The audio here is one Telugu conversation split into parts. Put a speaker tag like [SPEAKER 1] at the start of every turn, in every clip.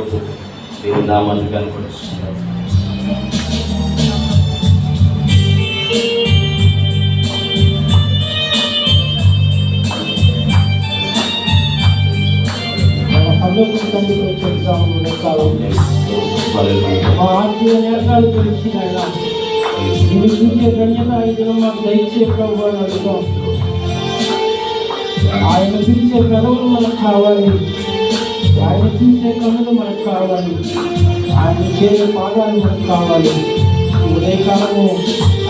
[SPEAKER 1] పాడుతూ దేవుని నామాన్ని కనపడుతున్నాం
[SPEAKER 2] మన పల్లెకు తండ్రికి వచ్చేసాము కాలం
[SPEAKER 1] హల్లెలూయా.
[SPEAKER 2] మా ఆత్మీయ నేత్రాలు తెలిసిన ఆయన నిన్ను చూసే ధన్యత దినం మాకు దయచే ప్రభు అని అడుగుతాం. ఆయన చూసే పెదవులు మనకు కావాలి. ఆయన చూసే కన్నులు మనకు కావాలి. ఆయన చేసే పాదాలు మనకు కావాలి. ఉదయకాలము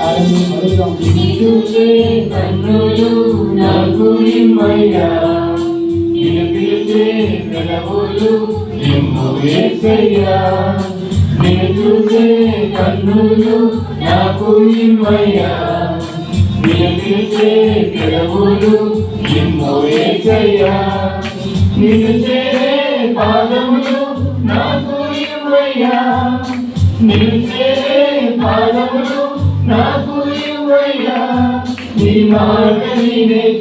[SPEAKER 2] ఆయన అడుగుదాం
[SPEAKER 1] చూసే కన్నులు నాకు ఇమ్మయ్యా. నిన్ను చూసే నిన్ను నిన్ను పాదములు నాకు ఇవ్వయ్యా. నీ చేరే పాదములు నాకు ఇవ్వయ్యా. నీ మాట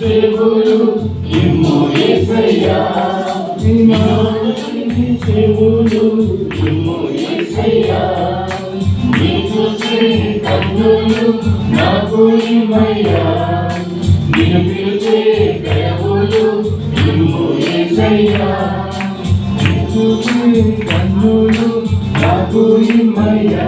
[SPEAKER 1] చెవులు ఇమ్ము ఏసయ్యా. నీ మాట చెవులు ఇమ్ము ఏసయ్యా. నీ చూసే కన్నులు నాకు ఇవ్వయ్యా. నిన్ను పిలిచే కయవులు ఇమ్ము ఏసయ్యా. నీ కన్నులు నాకు ఇమ్మయ్యా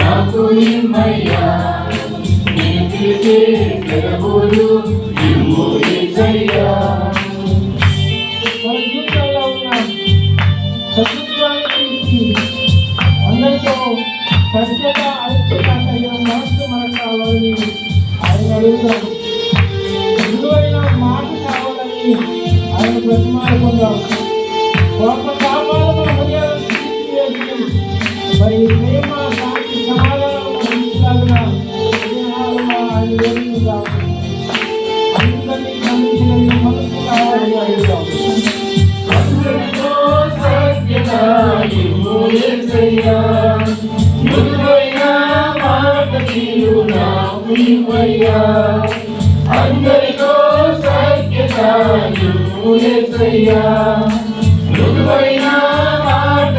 [SPEAKER 1] నాకు ఇవ్వయ్యా. నేను పిలిచే
[SPEAKER 2] ఆయన అడుగుతాం విలువైన మాట కావాలని ఆయన ప్రతిమాడుకుందాం కోప కాపాలు మన హృదయాలను తీసివేసి మరి ప్రేమ శాంతి సమాధానం అందించాలన్న విధానాలను ఆయన వేడుకుందాం అందరినీ గమనించగలిగిన మనస్సు కావాలని అడుగుతాం
[SPEAKER 1] అందరితో సత్యత ఇమ్ము నాకు అందరితో మృదువైన మాట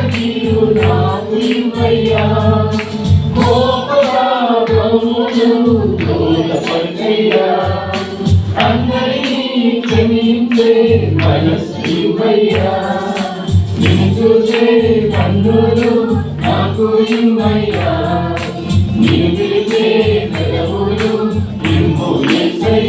[SPEAKER 1] అందరినీ క్షమించే మనస్సు నిన్ను చూసే నాకు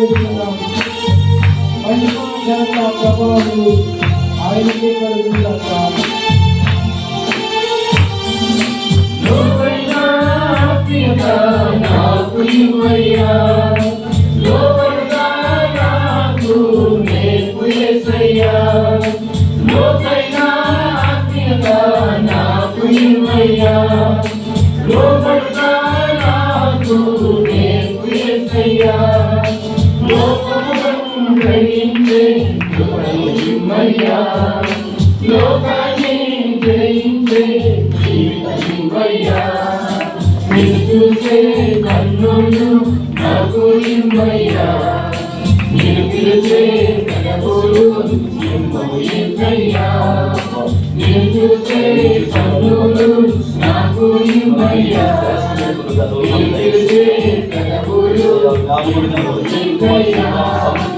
[SPEAKER 2] కృప సమృద్ధిగా మనం ఉంచాలన్న వివేకాలను ఆయన ఘనత ప్రభావములు ఆయనకే
[SPEAKER 1] నాకు ఇవ్వయ్యా. నాకు నేర్పు ఆత్మీయత నాకు ఇవ్వయ్యా. ఇమ్మయ్యా. నిన్ను చేరే మానవులు నాకు ఇమ్మయ్యా. నీ మాటనే చెవులు యేసయ్యా. కన్నులు నాకు ఇమ్మయ్యా. ఇమ్మయ్యా.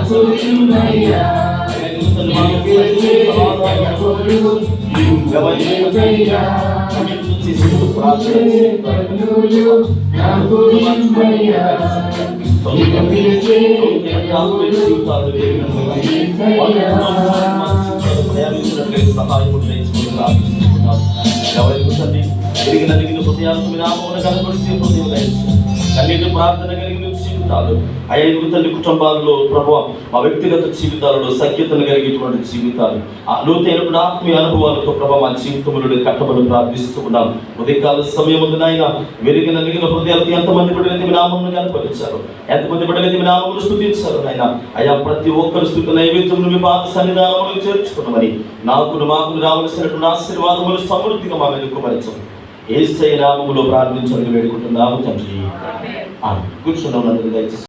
[SPEAKER 1] కనబోలు
[SPEAKER 3] ఎవరైతే తండ్రి తిరిగి నలిగిన హృదయాలను మీ నామమున కనపరిచే హృదయం కన్నీటి ప్రార్థన జీవితాలు. ఐదు తల్లి కుటుంబాల్లో ప్రభు మా వ్యక్తిగత జీవితాలలో సఖ్యతను కలిగినటువంటి జీవితాలు. ఆ లోతైనటువంటి ఆత్మీయ అనుభవాలతో ప్రభు మా జీవితములను కట్టబడి ప్రార్థిస్తూ ఉన్నాం. ఉదయకాల సమయం ఉంది నాయన. వెలిగిన నలిగిన హృదయాలకు ఎంతమంది బిడ్డలైతే మీ నామమును కనపరిచారు ఎంతమంది బిడ్డలైతే మీ నామమును స్థుతించారు నాయన. అయ్యా ప్రతి ఒక్కరు స్థుతి నైవేద్యం మీ పాత సన్నిధానములు చేర్చుకున్నామని నాకు మాకు రావలసినటువంటి ఆశీర్వాదములు సమృద్ధిగా మా మీద కుమరించం ఏసై నామములో ప్రార్థించడానికి వేడుకుంటున్నాము తండ్రి. А, кучно нам надо дайте